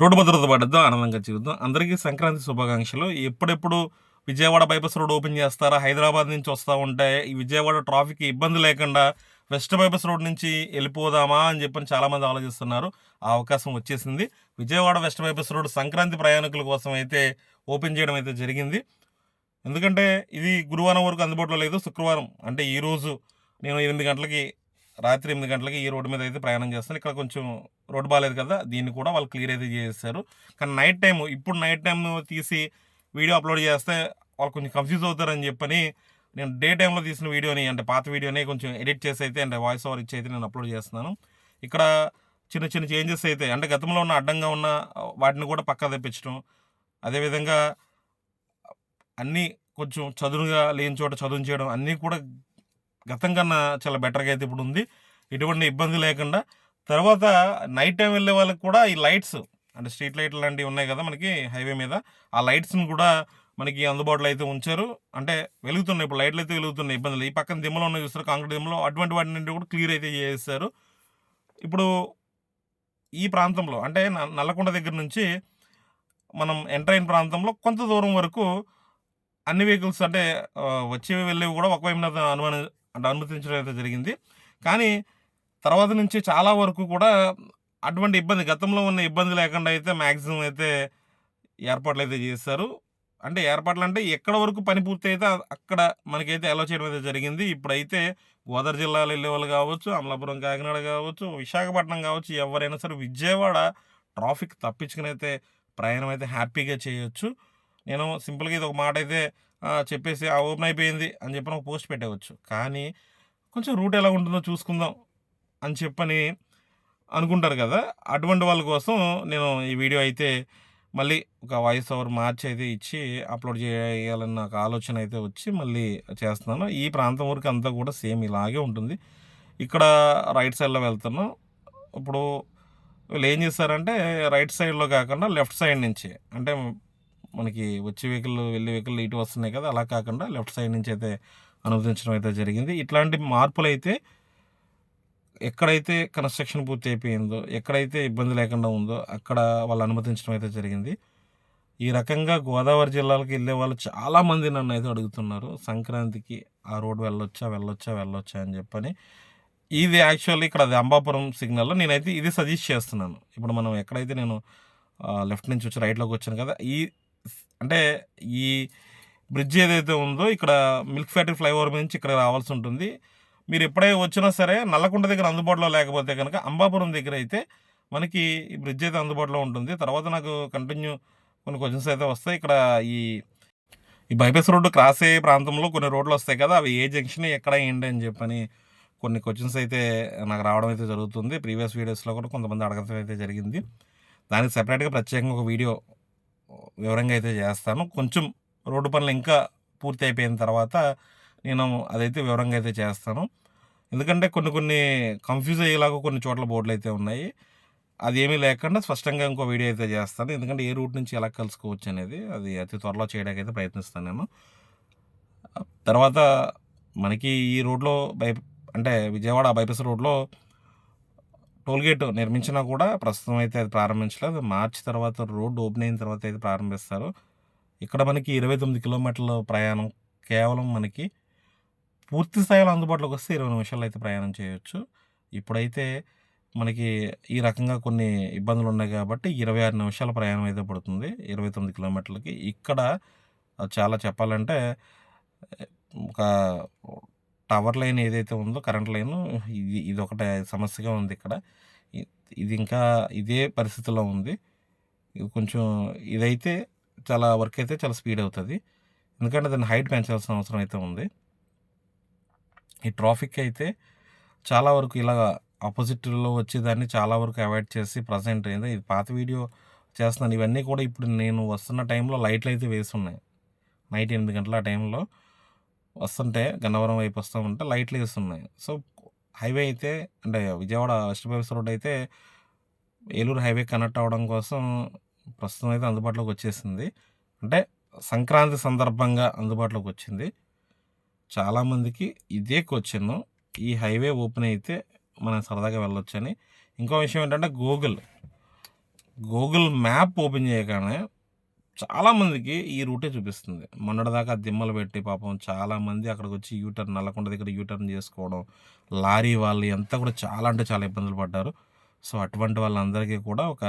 Road భద్రత పడద్దాం ఆనందంగా జీవిద్దాం అందరికీ సంక్రాంతి శుభాకాంక్షలు. ఎప్పుడెప్పుడు విజయవాడ బైపాస్ రోడ్ ఓపెన్ చేస్తారా? హైదరాబాద్ నుంచి వస్తూ ఉంటే ఈ విజయవాడ ట్రాఫిక్ ఇబ్బంది లేకుండా వెస్ట్ బైపాస్ రోడ్ నుంచి వెళ్ళిపోదామా అని చెప్పని చాలామంది ఆలోచిస్తున్నారు. ఆ అవకాశం వచ్చేసింది. Vijayawada west bypass road Sankranti ప్రయాణికుల కోసం అయితే ఓపెన్ చేయడం అయితే జరిగింది. ఎందుకంటే ఇది గురువారం వరకు అందుబాటులో లేదు. శుక్రవారం అంటే ఈరోజు నేను ఎనిమిది గంటలకి రాత్రి ఎనిమిది గంటలకి ఈ రోడ్డు మీద అయితే ప్రయాణం చేస్తాను ఇక్కడ కొంచెం రోడ్డు బాగాలేదు కదా దీన్ని కూడా వాళ్ళు క్లియర్ అయితే చేశారు. కానీ నైట్ టైం ఇప్పుడు నైట్ టైం తీసి వీడియో అప్లోడ్ చేస్తే వాళ్ళు కొంచెం కన్ఫ్యూజ్ అవుతారని చెప్పని నేను డే టైంలో తీసిన వీడియోని అంటే పాత వీడియోని కొంచెం ఎడిట్ చేసి అయితే అంటే వాయిస్ ఓవర్ ఇచ్చి అయితే నేను అప్లోడ్ చేస్తున్నాను. ఇక్కడ చిన్న చిన్న చేంజెస్ అయితే అంటే గతంలో ఉన్న అడ్డంగా ఉన్న వాటిని కూడా పక్కా తెప్పించడం. అదేవిధంగా అన్నీ కొంచెం చదువుగా లేని చోట చదువు చేయడం అన్నీ కూడా గతం కన్నా చాలా బెటర్గా అయితే ఇప్పుడు ఉంది. ఎటువంటి ఇబ్బంది లేకుండా. తర్వాత నైట్ టైం వెళ్ళే వాళ్ళకి కూడా ఈ లైట్స్ అంటే స్ట్రీట్ లైట్లు లాంటివి ఉన్నాయి కదా మనకి హైవే మీద. ఆ లైట్స్ని కూడా మనకి అందుబాటులో అయితే ఉంచారు. అంటే వెలుగుతున్నాయి. ఇప్పుడు లైట్లు అయితే వెలుగుతున్నాయి. ఇబ్బందులు ఈ పక్కన దిమ్మలో ఉన్నాయి చూస్తారు కాంక్రీట్ దిమ్మలో అటువంటి వాటి నుండి కూడా క్లియర్ అయితే చేస్తారు ఇప్పుడు ఈ ప్రాంతంలో అంటే నల్లకొండ దగ్గర నుంచి మనం ఎంటర్ అయిన ప్రాంతంలో కొంత దూరం వరకు అన్ని వెహికల్స్ అంటే వచ్చేవి వెళ్ళేవి కూడా ఒకవైపు మీద అంటే అనుమతించడం అయితే జరిగింది. కానీ తర్వాత నుంచి చాలా వరకు కూడా అటువంటి ఇబ్బంది గతంలో ఉన్న ఇబ్బంది లేకుండా అయితే మ్యాక్సిమం అయితే ఏర్పాట్లు అయితే చేస్తారు అంటే ఏర్పాట్లు అంటే ఎక్కడ వరకు పని పూర్తి అయితే అక్కడ మనకైతే అలో చేయడం అయితే జరిగింది. ఇప్పుడైతే గోదావరి జిల్లాలో వెళ్ళే వాళ్ళు కావచ్చు అమలాపురం కాకినాడ కావచ్చు విశాఖపట్నం కావచ్చు ఎవరైనా సరే విజయవాడ ట్రాఫిక్ తప్పించుకుని అయితే ప్రయాణం అయితే హ్యాపీగా చేయొచ్చు. నేను సింపుల్గా ఇది ఒక మాట అయితే చెప్పేసి ఆ ఓపెన్ అయిపోయింది అని చెప్పిన ఒక పోస్ట్ పెట్టవచ్చు. కానీ కొంచెం రూట్ ఎలా ఉంటుందో చూసుకుందాం అని చెప్పని అనుకుంటారు కదా. అటువంటి వాళ్ళ కోసం నేను ఈ వీడియో అయితే మళ్ళీ ఒక వాయిస్ ఓవర్ మార్చి అయితే ఇచ్చి అప్లోడ్ చేయాలని నాకు ఆలోచన అయితే వచ్చి మళ్ళీ చేస్తున్నాను. ఈ ప్రాంతం వరకు అంతా కూడా సేమ్ ఇలాగే ఉంటుంది. ఇక్కడ రైట్ సైడ్లో వెళ్తున్నాం. ఇప్పుడు వీళ్ళు ఏం చేస్తారంటే రైట్ సైడ్లో కాకుండా లెఫ్ట్ సైడ్ నుంచి అంటే మనకి వచ్చే వెహికల్ వెళ్ళే వెహికల్ ఇటు వస్తున్నాయి కదా అలా కాకుండా లెఫ్ట్ సైడ్ నుంచి అయితే అనుమతించడం అయితే జరిగింది. ఇట్లాంటి మార్పులు అయితే ఎక్కడైతే కన్స్ట్రక్షన్ పూర్తి అయిపోయిందో ఎక్కడైతే ఇబ్బంది లేకుండా ఉందో అక్కడ వాళ్ళు అనుమతించడం అయితే జరిగింది. ఈ రకంగా గోదావరి జిల్లాలకు వెళ్ళే వాళ్ళు చాలామంది నన్ను అయితే అడుగుతున్నారు సంక్రాంతికి ఆ రోడ్ వెళ్ళొచ్చా వెళ్ళొచ్చా వెళ్ళొచ్చా అని చెప్పని. ఇది యాక్చువల్లీ ఇక్కడ అది అంబాపురం సిగ్నల్లో నేనైతే ఇది సజెస్ట్ చేస్తున్నాను. ఇప్పుడు మనం ఎక్కడైతే నేను లెఫ్ట్ నుంచి వచ్చి రైట్లోకి వచ్చాను కదా ఈ అంటే ఈ బ్రిడ్జ్ ఏదైతే ఉందో ఇక్కడ మిల్క్ ఫ్యాక్టరీ ఫ్లైఓవర్ నుంచి ఇక్కడ రావాల్సి ఉంటుంది. మీరు ఎప్పుడైతే వచ్చినా సరే నల్లకుంట దగ్గర అందుబాటులో లేకపోతే కనుక అంబాపురం దగ్గర అయితే మనకి ఈ బ్రిడ్జ్ అయితే అందుబాటులో ఉంటుంది. తర్వాత నాకు కంటిన్యూ కొన్ని క్వశ్చన్స్ అయితే వస్తాయి. ఇక్కడ ఈ ఈ బైపాస్ రోడ్డు క్రాస్ అయ్యే ప్రాంతంలో కొన్ని రోడ్లు వస్తాయి కదా అవి ఏ జంక్షన్ ఎక్కడ ఏంటి అని చెప్పని కొన్ని క్వశ్చన్స్ అయితే నాకు రావడం అయితే జరుగుతుంది. ప్రీవియస్ వీడియోస్లో కూడా కొంతమంది అడగడం అయితే జరిగింది. దానికి సెపరేట్గా ప్రత్యేకంగా ఒక వీడియో వివరంగా అయితే చేస్తాను. కొంచెం రోడ్డు పనులు ఇంకా పూర్తి అయిపోయిన తర్వాత నేను అదైతే వివరంగా అయితే చేస్తాను. ఎందుకంటే కొన్ని కొన్ని కన్ఫ్యూజ్ అయ్యేలాగా కొన్ని చోట్ల బోర్డులు అయితే ఉన్నాయి. అది ఏమీ లేకుండా స్పష్టంగా ఇంకో వీడియో అయితే చేస్తాను. ఎందుకంటే ఏ రూట్ నుంచి ఎలా కలుసుకోవచ్చు అనేది అది అతి త్వరలో చేయడానికి అయితే ప్రయత్నిస్తాను నేను. తర్వాత మనకి ఈ రోడ్లో బై అంటే విజయవాడ బైపాస్ రోడ్లో టోల్గేట్ నిర్మించినా కూడా ప్రస్తుతం అయితే అది ప్రారంభించలేదు. మార్చి తర్వాత రోడ్డు ఓపెన్ అయిన తర్వాత అయితే ప్రారంభిస్తారు. ఇక్కడ మనకి ఇరవై తొమ్మిది కిలోమీటర్ల ప్రయాణం. కేవలం మనకి పూర్తి స్థాయిలో అందుబాటులోకి వస్తే ఇరవై నిమిషాలు అయితే ప్రయాణం చేయొచ్చు. ఇప్పుడైతే మనకి ఈ రకంగా కొన్ని ఇబ్బందులు ఉన్నాయి కాబట్టి ఇరవై ఆరు నిమిషాల ప్రయాణం అయితే పడుతుంది ఇరవై తొమ్మిది కిలోమీటర్లకి. ఇక్కడ చాలా చెప్పాలంటే ఒక టవర్ లైన్ ఏదైతే ఉందో కరెంట్ లైన్ ఇది ఇది ఒకటి సమస్యగా ఉంది ఇక్కడ. ఇది ఇంకా ఇదే పరిస్థితిలో ఉంది. ఇది కొంచెం ఇదైతే చాలా వర్క్ అయితే చాలా స్పీడ్ అవుతుంది. ఎందుకంటే దాన్ని హైట్ పెంచాల్సిన అవసరం అయితే ఉంది. ఈ ట్రాఫిక్ అయితే చాలా వరకు ఇలా ఆపోజిట్లో వచ్చేదాన్ని చాలా వరకు అవాయిడ్ చేసి ప్రజెంట్ అయింది ఇది పాత వీడియో చేస్తున్నాను. ఇవన్నీ కూడా ఇప్పుడు నేను వస్తున్న టైంలో లైట్లు అయితే వేసి ఉన్నాయి. నైట్ ఎనిమిది గంటల ఆ టైంలో. వస్తుంటే గన్నవరం వైపు వస్తూ ఉంటే లైట్లు వేస్తున్నాయి. సో హైవే అయితే అంటే విజయవాడ వెస్ట్ బైపాస్ రోడ్ అయితే ఏలూరు హైవే కనెక్ట్ అవ్వడం కోసం ప్రస్తుతం అయితే అందుబాటులోకి వచ్చేసింది. అంటే సంక్రాంతి సందర్భంగా అందుబాటులోకి వచ్చింది. చాలామందికి ఇదే క్వశ్చన్ ఈ హైవే ఓపెన్ అయితే మనం సరదాగా వెళ్ళొచ్చని. ఇంకో విషయం ఏంటంటే గూగుల్. గూగుల్ మ్యాప్ ఓపెన్ చేయగానే చాలామందికి ఈ రూటే చూపిస్తుంది. మొన్నటిదాకా దిమ్మలు పెట్టి పాపం చాలామంది అక్కడికొచ్చి యూటర్న్ నల్లకొండ దగ్గర యూటర్న్ చేసుకోవడం, లారీ వాళ్ళు అంతా కూడా చాలా అంటే చాలా ఇబ్బందులు పడ్డారు. సో, అటువంటి వాళ్ళందరికీ కూడా ఒక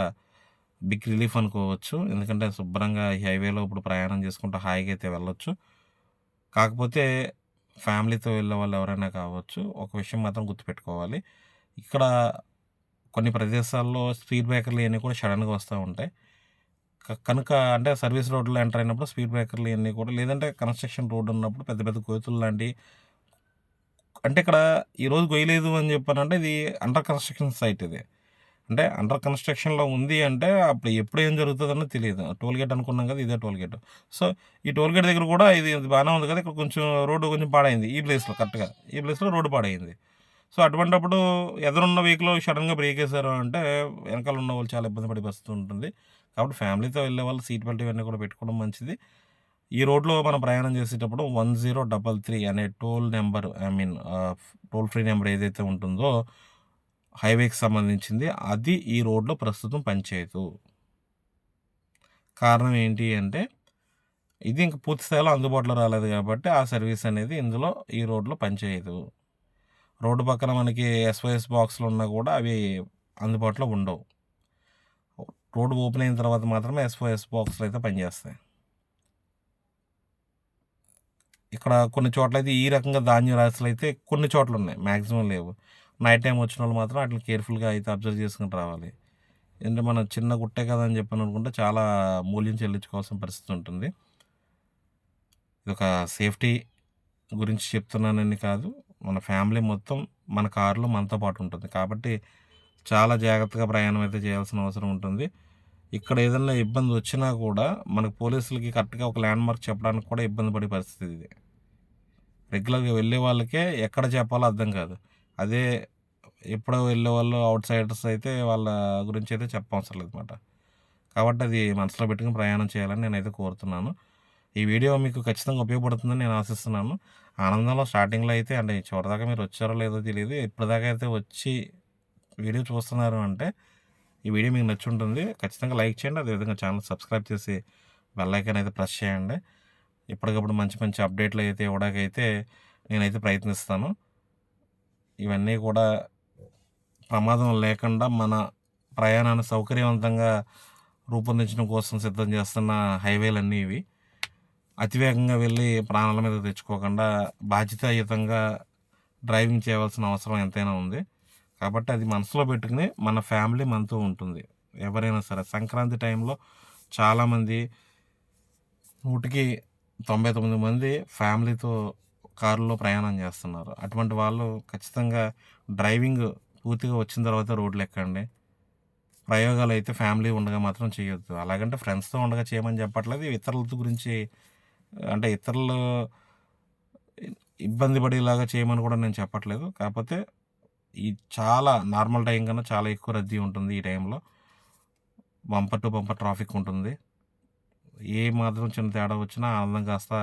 బిగ్ రిలీఫ్ అనుకోవచ్చు. ఎందుకంటే శుభ్రంగా ఈ హైవేలో ఇప్పుడు ప్రయాణం చేసుకుంటూ హాయిగా అయితే వెళ్ళొచ్చు. కాకపోతే ఫ్యామిలీతో వెళ్ళే వాళ్ళు ఎవరైనా కావచ్చు. ఒక విషయం మాత్రం గుర్తుపెట్టుకోవాలి. ఇక్కడ కొన్ని ప్రదేశాల్లో స్పీడ్ బ్రేకర్లు ఇవన్నీ కూడా సడన్గా వస్తూ ఉంటాయి. కనుక అంటే సర్వీస్ రోడ్‌లో ఎంటర్ అయినప్పుడు స్పీడ్ బ్రేకర్లు ఇవన్నీ కూడా లేదంటే కన్‌స్ట్రక్షన్ రోడ్ ఉన్నప్పుడు పెద్ద పెద్ద కోతులు లాంటి అంటే ఇక్కడ ఈరోజు గొయ్యలేదు అని చెప్పానంటే ఇది అండర్ కన్‌స్ట్రక్షన్ సైట్ ఇది. అంటే అండర్ కన్‌స్ట్రక్షన్‌లో ఉంది అంటే అప్పుడు ఎప్పుడు ఏం జరుగుతదన్నది తెలియదు టోల్ గేట్ అనుకున్నాం కదా! ఇదే టోల్ గేట్. సో, ఈ టోల్ గేట్ దగ్గర కూడా ఇది బాగానే ఉంది కదా! ఇక్కడ కొంచెం రోడ్డు కొంచెం పాడైంది. ఈ ప్లేస్‌లో కరెక్ట్‌గా. ఈ ప్లేస్‌లో రోడ్డు పాడైంది. సో, అటువంటప్పుడు ఎదురున్న వెహికల్ సడన్గా బ్రేక్ వేశారు అంటే వెనకాల ఉన్న వాళ్ళు చాలా ఇబ్బంది పడే పరిస్థితి ఉంటుంది. కాబట్టి ఫ్యామిలీతో వెళ్ళే వాళ్ళు సీట్ బెల్ట్ ఇవన్నీ కూడా పెట్టుకోవడం మంచిది. ఈ రోడ్‌లో మనం ప్రయాణం చేసేటప్పుడు 1033 అనే toll number I mean toll free number ఏదైతే ఉంటుందో హైవేకి సంబంధించింది అది ఈ రోడ్‌లో ప్రస్తుతం పనిచేయదు. కారణం ఏంటి అంటే ఇది ఇంక పూర్తి స్థాయిలో అందుబాటులో రాలేదు కాబట్టి ఆ సర్వీస్ అనేది ఇందులో ఈ రోడ్‌లో పనిచేయదు. రోడ్డు పక్కన మనకి ఎస్ఓఎస్ బాక్సులు ఉన్నా కూడా అవి అందుబాటులో ఉండవు. రోడ్డు ఓపెన్ అయిన తర్వాత మాత్రమే ఎస్ఓఎస్ బాక్సులు అయితే పనిచేస్తాయి. ఇక్కడ కొన్ని చోట్లయితే ఈ రకంగా ధాన్యం అయితే కొన్ని చోట్ల ఉన్నాయి మ్యాక్సిమం లేవు. నైట్ టైం వచ్చిన వాళ్ళు మాత్రం వాటిని కేర్‌ఫుల్‌గా అయితే అబ్జర్వ్ చేసుకొని రావాలి. ఎందుకంటే మనం చిన్న గుట్టే కదా! అని చెప్పని అనుకుంటే చాలా మూల్యం చెల్లించుకోవాల్సిన పరిస్థితి ఉంటుంది. ఇది ఒక సేఫ్టీ గురించి చెప్తున్నానని కాదు. మన ఫ్యామిలీ మొత్తం మన కారులో మనతో పాటు ఉంటుంది. కాబట్టి చాలా జాగ్రత్తగా ప్రయాణం అయితే చేయాల్సిన అవసరం ఉంటుంది. ఇక్కడ ఏదైనా ఇబ్బంది వచ్చినా కూడా మనకు పోలీసులకి కరెక్ట్‌గా ఒక ల్యాండ్‌మార్క్ చెప్పడానికి కూడా ఇబ్బంది పడే పరిస్థితి ఇది. రెగ్యులర్‌గా వెళ్ళే వాళ్ళకే ఎక్కడ చెప్పాలో అర్థం కాదు. అదే ఎప్పుడో వెళ్ళే వాళ్ళు అవుట్ సైడర్స్ అయితే వాళ్ళ గురించి అయితే చెప్పవసరం లేదనమాట. కాబట్టి అది మనసులో పెట్టుకుని ప్రయాణం చేయాలని నేనైతే కోరుతున్నాను. ఈ వీడియో మీకు ఖచ్చితంగా ఉపయోగపడుతుందని నేను ఆశిస్తున్నాను. ఆనందంలో స్టార్టింగ్‌లో అయితే అంటే చివరిదాకా మీరు వచ్చారో లేదో తెలియదు ఇప్పటిదాకా అయితే వచ్చి వీడియో చూస్తున్నారు అంటే ఈ వీడియో మీకు నచ్చి ఉంటుంది ఖచ్చితంగా లైక్ చేయండి. అదేవిధంగా ఛానల్ సబ్స్క్రైబ్ చేసి బెల్ ఐకాన్ అయితే ప్రెస్ చేయండి. ఎప్పటికప్పుడు మంచి మంచి అప్డేట్లు అయితే ఇవ్వడానికైతే నేనైతే ప్రయత్నిస్తాను. ఇవన్నీ కూడా ప్రమాదం లేకుండా మన ప్రయాణాన్ని సౌకర్యవంతంగా రూపొందించడం కోసం సిద్ధం చేస్తున్న హైవేలన్నీ ఇవి. అతివేగంగా వెళ్ళి ప్రాణాల మీద తెచ్చుకోకుండా బాధ్యతాయుతంగా డ్రైవింగ్ చేయవలసిన అవసరం ఎంతైనా ఉంది. కాబట్టి అది మనసులో పెట్టుకుని మన ఫ్యామిలీ మనతో ఉంటుంది. ఎవరైనా సరే సంక్రాంతి టైంలో చాలామంది నూటికి 99 మంది ఫ్యామిలీతో కారులో ప్రయాణం చేస్తున్నారు. అటువంటి వాళ్ళు ఖచ్చితంగా డ్రైవింగ్ పూర్తిగా వచ్చిన తర్వాత రోడ్లు ఎక్కండి ప్రయోగాలు అయితే ఫ్యామిలీ ఉండగా మాత్రం చేయొద్దు. అలాగంటే ఫ్రెండ్స్‌తో ఉండగా చేయమని చెప్పట్లేదు. ఇతరులతో గురించి అంటే ఇతరులు ఇబ్బంది పడేలాగా చేయమని కూడా నేను చెప్పట్లేదు. కాకపోతే ఈ చాలా నార్మల్ టైం కన్నా చాలా ఎక్కువ రద్దీ ఉంటుంది ఈ టైంలో. బంపర్ టు బంపర్ ట్రాఫిక్ ఉంటుంది. ఏ మాత్రం చిన్న తేడా వచ్చినా ఆనందం కాస్త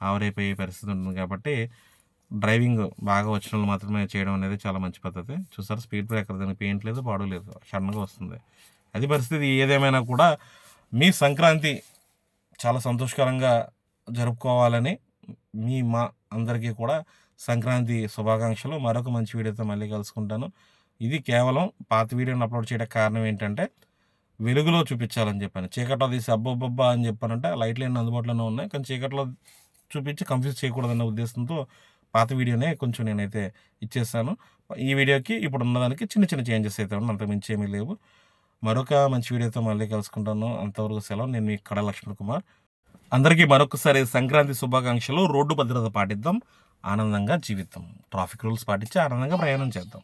ఆవిరైపోయే పరిస్థితి ఉంటుంది కాబట్టి డ్రైవింగ్ బాగా వచ్చిన వాళ్ళు మాత్రమే చేయడం అనేది చాలా మంచి పద్ధతి. చూసారు స్పీడ్ బ్రేకర్ దానికి పెయింట్ లేదు, పాడు లేదు. సడెన్‌గా వస్తుంది. అది పరిస్థితి ఏదేమైనా కూడా మీ సంక్రాంతి చాలా సంతోషకరంగా జరుపుకోవాలని మీ మా అందరికీ కూడా సంక్రాంతి శుభాకాంక్షలు. మరొక మంచి వీడియోతో మళ్ళీ కలుసుకుంటాను. ఇది కేవలం పాత వీడియోని అప్లోడ్ చేయడానికి కారణం ఏంటంటే వెలుగులో చూపించాలని చెప్పాను. చీకట్లో తీసి అబ్బబ్బబ్బా! అని చెప్పానంటే లైట్‌లన్నీ అందుబాటులోనే ఉన్నాయి. కానీ చీకట్లో చూపించి కన్‌ఫ్యూజ్ చేయకూడదన్న ఉద్దేశంతో పాత వీడియోనే కొంచెం నేనైతే ఇచ్చేసాను. ఈ వీడియోకి ఇప్పుడు ఉన్నదానికి చిన్న చిన్న చేంజెస్ అయితే ఉన్నాయి. అంత మించి ఏమీ లేవు. మరొక మంచి వీడియోతో మళ్ళీ కలుసుకుంటాను. అంతవరకు సెలవు. నేను మీ కడ లక్ష్మణ్ కుమార్. అందరికీ మరొకసారి సంక్రాంతి శుభాకాంక్షలు. రోడ్డు భద్రత పాటిద్దాం. ఆనందంగా జీవితం ట్రాఫిక్ రూల్స్ పాటించి ఆనందంగా ప్రయాణం చేద్దాం.